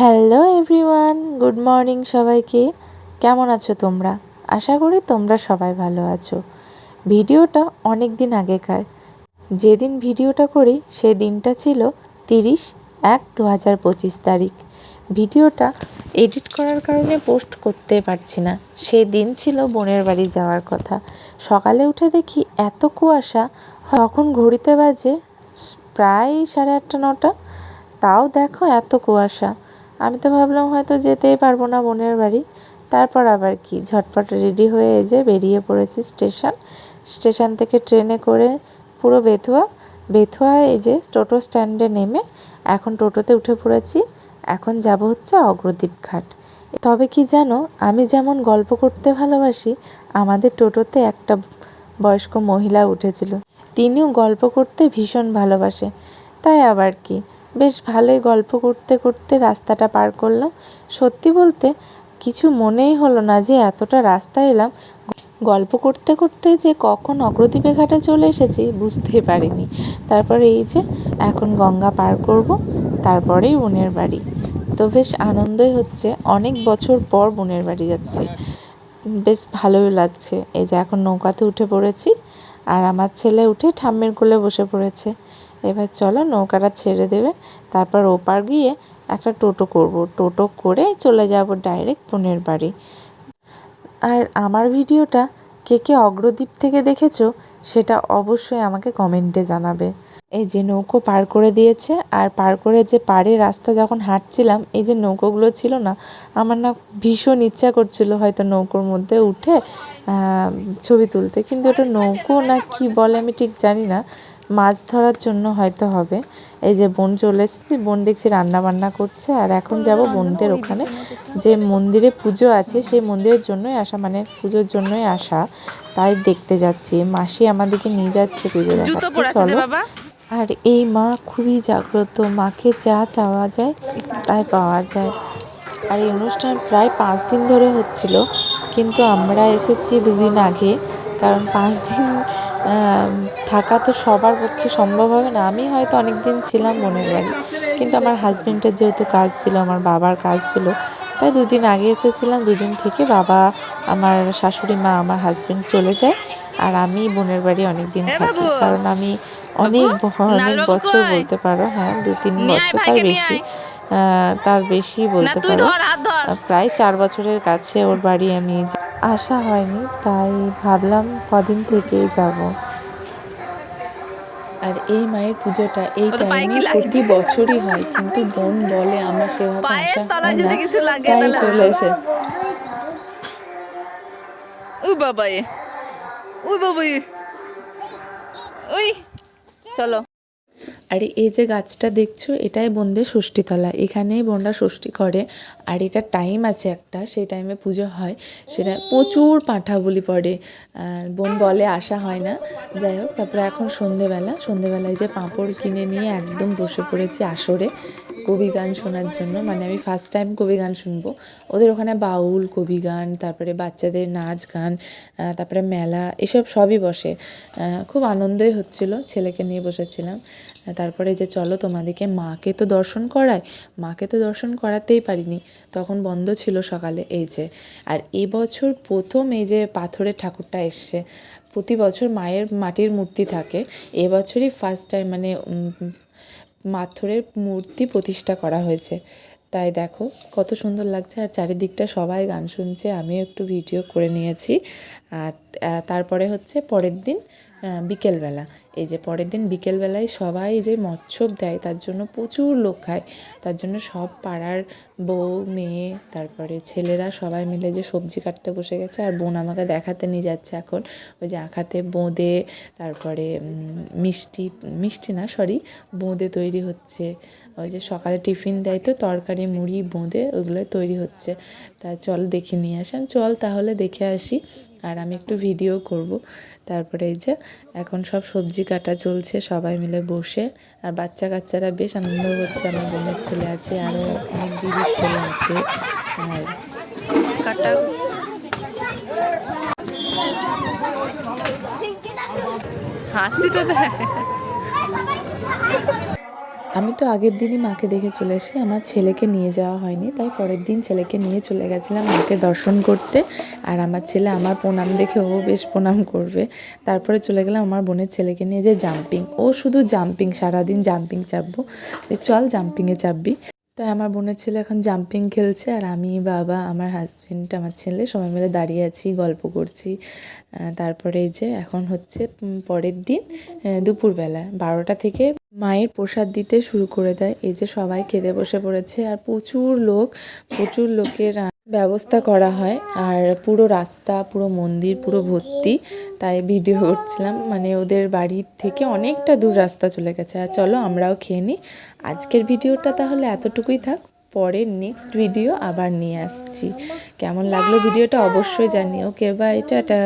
Hello everyone good morning সবাইকে। কেমন আছো তোমরা? আশা করি তোমরা সবাই ভালো আছো। ভিডিওটা অনেক দিন আগেকার। যেদিন ভিডিওটা করি, সেই দিনটা ছিল তিরিশ এক দু হাজার পঁচিশ তারিখ। ভিডিওটা এডিট করার কারণে পোস্ট করতে পারছি না। সেই দিন ছিল বোনের বাড়ি যাওয়ার কথা। সকালে উঠে দেখি এত কুয়াশা, তখন ঘড়িতে বাজে প্রায় সাড়ে আটটা, নটা। তাও দেখো এত কুয়াশা। আমি তো ভাবলাম হয়তো যেতেই পারব না বোনের বাড়ি। তারপর আবার কি? ঝটপট রেডি হয়ে যে বেরিয়ে পড়েছি স্টেশন। স্টেশন থেকে ট্রেনে করে পুরো বেথুয়া বেথুয়া এই যে টোটো স্ট্যান্ডে নেমে এখন টোটোতে উঠে পড়েছি। এখন যাব হচ্ছে অগ্রদ্বীপ ঘাট। তবে কি জানো, আমি যেমন গল্প করতে ভালোবাসি, আমাদের টোটোতে একটা বয়স্ক মহিলা উঠেছিল। তিনিও গল্প করতে ভীষণ ভালোবাসে। তাই আবার কি? বেশ ভালোই গল্প করতে করতে রাস্তাটা পার করলাম। সত্যি বলতে কিছু মনেই হলো না যে এতটা রাস্তা এলাম। গল্প করতে করতে যে কখন অগ্রদ্বীপে ঘাটে চলে এসেছি বুঝতেই পারিনি। তারপরে এই যে এখন গঙ্গা পার করব, তারপরেই বোনের বাড়ি। তো বেশ আনন্দই হচ্ছে, অনেক বছর পর বোনের বাড়ি যাচ্ছি। বেশ ভালোই লাগছে। এই যে এখন নৌকাতে উঠে পড়েছি আর আমার ছেলে উঠে ঠাম্মের কোলে বসে পড়েছে। এবার চলো নৌকাটা ছেড়ে দেবে। তারপর ওপার গিয়ে একটা টোটো করব। টোটো করে চলে যাব ডাইরেক্ট বোনের বাড়ি। আর আমার ভিডিওটা কে কে অগ্রদ্বীপ থেকে দেখেছ, সেটা অবশ্যই আমাকে কমেন্টে জানাবে। এই যে নৌকো পার করে দিয়েছে, আর পার করে যে পারে রাস্তা যখন হাঁটছিলাম, এই যে নৌকোগুলো ছিল না, আমার না ভীষণ ইচ্ছা করছিল হয়তো নৌকোর মধ্যে উঠে ছবি তুলতে। কিন্তু ওটা নৌকো না কি বলে আমি ঠিক জানি না। মাছ ধরার জন্য হয়তো হবে। এই যে বোন চলে এসেছি বোন দেখছি রান্না বান্না করছে। আর এখন যাব বোনদের ওখানে। যে মন্দিরে পুজো আছে সেই মন্দিরের জন্যই আসা মানে পুজোর জন্যই আসা। তাই দেখতে যাচ্ছি। মাসি আমাদেরকে নিয়ে যাচ্ছে পুজো দেখাতে চলো। আর এই মা খুবই জাগ্রত। মাকে যা চাওয়া যায় তাই পাওয়া যায়। আর এই অনুষ্ঠান প্রায় পাঁচ দিন ধরে হচ্ছিল। কিন্তু আমরা এসেছি দুদিন আগে। কারণ পাঁচ দিন থাকা তো সবার পক্ষে সম্ভব হবে না। আমি হয়তো অনেক দিন ছিলাম বোনের বাড়ি কিন্তু আমার হাজব্যান্ডের যেহেতু কাজ ছিল আমার বাবার কাজ ছিল তাই দুদিন আগে এসেছিলাম দুদিন থেকে বাবা আমার শাশুড়ি মা আমার হাজব্যান্ড চলে যায় আর আমি বোনের বাড়ি অনেক দিন থাকি। কারণ আমি অনেক অনেক বছর বলতে পারো হ্যাঁ দু তিন বছর তার বেশি তার বেশি বলতে পারো। প্রায় চার বছরের কাছে ওর বাড়ি আমি আসা হয়নি তাই ভাবলাম কদিন থেকেই যাব। আর এই মায়ের পুজোটা এই টাইমে প্রতি বছরই হয় কিন্তু বোন বলে আমার সেভাবে আসা হয় না। তাই চলে এসে। ওই বাবা ওই বাবাই ওই চলো। আর এই যে গাছটা দেখছ, এটাই বোনদের ষষ্ঠীতলা। এখানেই বোনরা ষষ্ঠী করে। আর এটা টাইম আছে একটা, সেই টাইমে পুজো হয়। সেটা প্রচুর পাঁঠা বলি পড়ে বোন বলে আসা হয় না। যাই হোক, তারপরে এখন সন্ধেবেলা। সন্ধেবেলায় যে পাঁপড় কিনে নিয়ে একদম বসে পড়েছি আসরে। কবি গান শোনার জন্য মানে আমি ফার্স্ট টাইম কবি গান শুনব। ওদের ওখানে বাউল, কবি গান, তারপরে বাচ্চাদের নাচ গান তারপরে মেলা, এসব সবই বসে। খুব আনন্দই হচ্ছিল, ছেলেকে নিয়ে বসেছিলাম। তারপরে যে চলো তোমাদেরকে মাকে তো দর্শন করায় মাকে তো দর্শন করাতেই পারিনি। তখন বন্ধ ছিল সকালে এই যে। আর এবছর প্রথম এই যে পাথরের ঠাকুরটা এসছে, প্রতি বছর মায়ের মাটির মূর্তি থাকে। এবছরই ফার্স্ট টাইম মানে পাথরের মূর্তি প্রতিষ্ঠা করা হয়েছে। তাই দেখো, কত সুন্দর লাগছে। আর চারিদিকটা সবাই গান শুনছে, আমিও একটু ভিডিও করে নিয়েছি। আর তারপরে হচ্ছে পরের দিন বিকেলবেলা। এই যে পরের দিন বিকেলবেলায় সবাই যে মৎস্যব দেয়, তার জন্য প্রচুর লোক খায়। তার জন্য সব পাড়ার বউ, মেয়ে, তারপরে ছেলেরা সবাই মিলে যে সবজি কাটতে বসে গেছে। আর বোন আমাকে দেখাতে নিয়ে যাচ্ছে এখন। ওই যে আঁখাতে বোঁদে, তারপরে মিষ্টি মিষ্টি না সরি বোঁদে তৈরি হচ্ছে। ওই যে সকালে টিফিন দেয় তো, তরকারি, মুড়ি, বোঁদে ওগুলো তৈরি হচ্ছে। তা চল দেখে নিয়ে আসি। চল তাহলে দেখে আসি। আর আমি একটু ভিডিও করব। তারপরে এই যে, এখন সব সবজি কাটা চলছে সবাই মিলে বসে। আর বাচ্চা কাচ্চারা বেশ আনন্দ করছে, আমার বোনের ছেলে আছে আরও অনেক দিদির ছেলে আছে। আর কাটা হাসিটা দেখ আমি তো আগের দিনই মাকে দেখে চলে এসেছি। আমার ছেলেকে নিয়ে যাওয়া হয়নি। তাই পরের দিন ছেলেকে নিয়ে চলে গেছিলাম মাকে দর্শন করতে। আর আমার ছেলে আমার প্রণাম দেখে ও বেশ প্রণাম করবে। তারপরে চলে গেলাম আমার বোনের ছেলেকে নিয়ে যে জাম্পিং। ও শুধু জাম্পিং, সারাদিন জাম্পিং চাপবো। চল জাম্পিংয়ে চাপবি। তাই আমার বোনের ছেলে এখন জাম্পিং খেলছে। আর আমি, বাবা, আমার হাজবেন্ড আমার ছেলে সবাই মিলে দাঁড়িয়ে আছি, গল্প করছি। তারপরে এই যে এখন হচ্ছে পরের দিন দুপুরবেলা বারোটা থেকে মায়ের প্রসাদ দিতে শুরু করে দেয়। এই যে সবাই খেতে বসে পড়েছে আর প্রচুর লোক, প্রচুর লোকের ব্যবস্থা করা হয় আর পুরো রাস্তা, পুরো মন্দির, পুরো ভর্তি। তাই ভিডিও করছিলাম। মানে ওদের বাড়ির থেকে অনেকটা দূর রাস্তা চলে গেছে। আর চলো আমরাও খেয়ে নিই। আজকের ভিডিওটা তাহলে এতটুকুই থাক। পরে নেক্সট ভিডিও আবার নিয়ে আসছি। কেমন লাগল ভিডিওটা অবশ্যই জানি ওকে বাই টাটা।